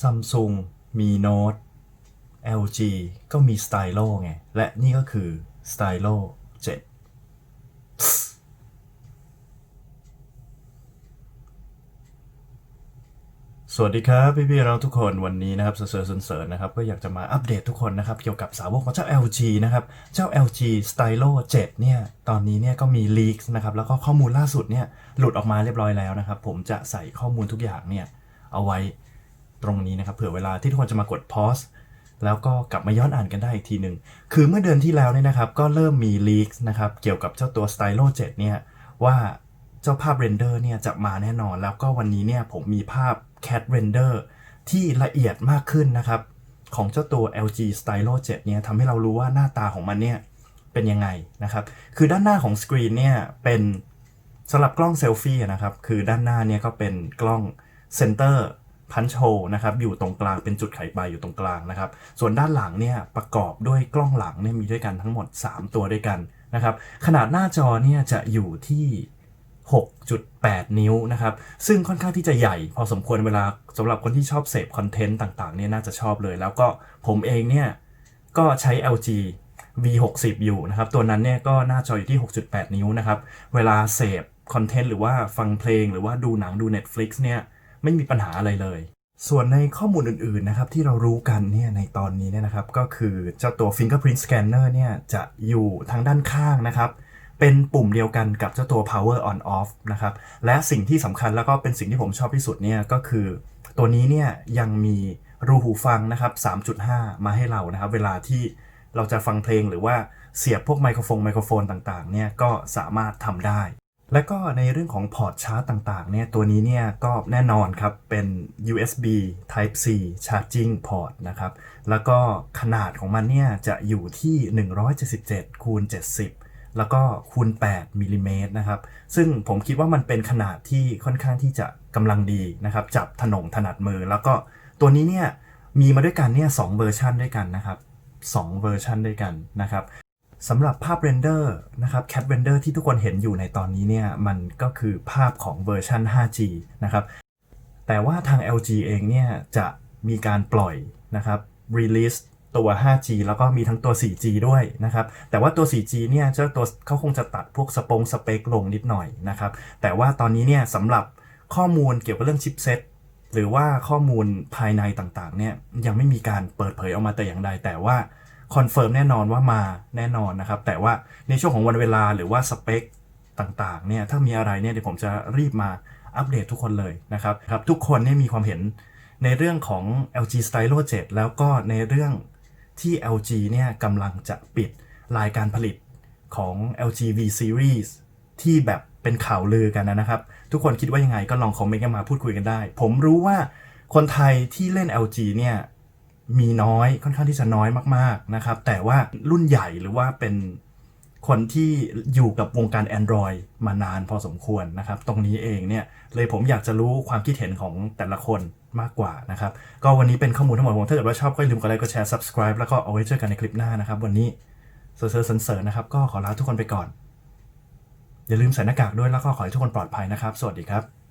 Samsung มี Note LG ก็มี Stylo ไง และนี่ก็คือ Stylo 7สวัสดีครับพี่พี่ๆเราทุกคนวันนี้นะครับเสือๆเสริญนะครับก็อยากจะมาอัปเดตทุกคนนะครับเกี่ยวกับสาวกของเจ้า LG นะครับเจ้า LG Stylo 7เนี่ยตอนนี้เนี่ยก็มี leaks นะครับแล้วก็ข้อมูลล่าสุดเนี่ยหลุดออกมาเรียบร้อยแล้วนะครับผมจะใส่ข้อมูลทุกอย่างเนี่ยเอาไว้ ตรงนี้นะครับ เผื่อเวลาที่ทุกคนจะมากด pause แล้วก็กลับมาย้อนอ่านกันได้อีกทีหนึ่งคือเมื่อเดือนที่แล้วเนี่ยนะครับ ก็เริ่มมี leaks นะครับ เกี่ยวกับเจ้าตัว Stylo 7 เนี่ย ว่าเจ้าภาพเรนเดอร์เนี่ยจะมาแน่นอน แล้วก็วันนี้เนี่ยผมมีภาพ Cat Render ที่ละเอียดมากขึ้นนะครับ ของเจ้าตัว LG Stylo 7 เนี่ยทำให้เรารู้ว่าหน้าตาของมันเนี่ยเป็นยังไงนะครับ คือด้านหน้าของสกรีนเนี่ยเป็นสำหรับกล้องเซลฟี่นะครับ คือด้านหน้าเนี่ยก็เป็นกล้องเซนเตอร์ พันช์โฮนะครับอยู่ตรงกลางเป็นจุดไขปลายอยู่ตรงกลางนะครับ ส่วนด้านหลังเนี่ยประกอบด้วยกล้องหลังเนี่ยมีด้วยกันทั้งหมด 3 ตัวด้วยกันนะครับ ขนาดหน้าจอเนี่ยจะอยู่ที่ 6.8 นิ้วนะครับ ซึ่งค่อนข้างที่จะใหญ่ พอสมควรเวลาสำหรับคนที่ชอบเสพคอนเทนต์ต่างๆเนี่ยน่าจะชอบเลย แล้วก็ผมเองเนี่ยก็ใช้ LG V60 อยู่นะครับ ตัวนั้นเนี่ยก็หน้าจออยู่ที่ 6.8 นิ้วนะครับ เวลาเสพคอนเทนต์หรือว่าฟังเพลงหรือว่าดูหนังดู Netflix เนี่ย ไม่มีปัญหาอะไรเลย ส่วนในข้อมูลอื่นๆนะครับที่เรารู้กันเนี่ยในตอนนี้เนี่ยนะครับ ก็คือเจ้าตัว Fingerprint Scanner เนี่ยจะอยู่ทางด้านข้างนะครับ เป็นปุ่มเดียวกันกับเจ้าตัว power on off นะครับ และสิ่งที่สำคัญแล้วก็เป็นสิ่งที่ผมชอบที่สุดเนี่ยก็คือ ตัวนี้เนี่ยยังมีรูหูฟังนะครับ 3.5 มาให้เรานะครับ เวลาที่เราจะฟังเพลงหรือว่าเสียบพวกไมโครโฟนไมโครโฟนต่างๆ เนี่ยก็สามารถทำได้ และก็ในเรื่องของพอร์ตชาร์จต่างๆเนี่ยตัวนี้เนี่ยก็แน่นอนครับ เป็น USB Type C Charging Port นะครับ แล้วก็ขนาดของมันเนี่ยจะอยู่ที่ 177คูณ70 แล้วก็คูณ8มิลลิเมตรนะครับ ซึ่งผมคิดว่ามันเป็นขนาดที่ค่อนข้างที่จะกำลังดีนะครับ จับถนงถนัดมือ แล้วก็ตัวนี้เนี่ยมีมาด้วยกันเนี่ยสองเวอร์ชันด้วยกันนะครับสองเวอร์ชันด้วยกันนะครับ สำหรับภาพเรนเดอร์นะครับ Cat Render ที่ทุกคนเห็นอยู่ในตอนนี้เนี่ยมันก็คือภาพของเวอร์ชัน 5G นะครับแต่ว่าทาง LG เองเนี่ยจะมีการปล่อยนะครับ release ตัว 5G แล้วก็มีทั้งตัว 4G ด้วยนะครับ แต่ว่าตัว 4G เนี่ยเจ้าตัวเขาคงจะตัดพวกสปงสเปคลงนิดหน่อยนะครับ แต่ว่าตอนนี้เนี่ยสำหรับข้อมูลเกี่ยวกับเรื่องชิปเซ็ตหรือว่าข้อมูลภายในต่างๆเนี่ยยังไม่มีการเปิดเผยออกมาแต่อย่างใดแต่ว่า คอนเฟิร์มแน่นอนว่ามาแน่นอนนะครับ แต่ว่าในช่วงของวันเวลาหรือว่าสเปคต่างๆเนี่ยถ้ามีอะไรเนี่ยเดี๋ยวผมจะรีบมาอัปเดตทุกคนเลยนะครับครับ ทุกคนเนี่ยมีความเห็นในเรื่องของ LG Stylo 7 แล้วก็ในเรื่องที่ LG เนี่ยกำลังจะปิดรายการผลิตของ LG V Series ที่แบบเป็นข่าวลือกันนะครับ ทุกคนคิดว่ายังไงก็ลองคอมเมนต์กันมาพูดคุยกันได้ ผมรู้ว่าคนไทยที่เล่น LG เนี่ย มีน้อยค่อนข้างที่จะน้อยมากๆนะครับ แต่ว่ารุ่นใหญ่หรือว่าเป็นคนที่อยู่กับวงการ Android มานานพอสมควรนะครับ ตรงนี้เองเนี่ยเลยผมอยากจะรู้ความคิดเห็นของแต่ละคนมากกว่านะครับ ก็วันนี้เป็นข้อมูลทั้งหมดผมถ้าเกิดว่าชอบก็อย่าลืมกดไลค์กดแชร์ subscribe แล้วก็เอาไว้เจอกันในคลิปหน้านะครับ วันนี้เซอร์เซอร์เสริญนะครับ ก็ขอลาทุกคนไปก่อน อย่าลืมใส่หน้ากากด้วยแล้วก็ขอให้ทุกคนปลอดภัยนะครับ สวัสดีครับ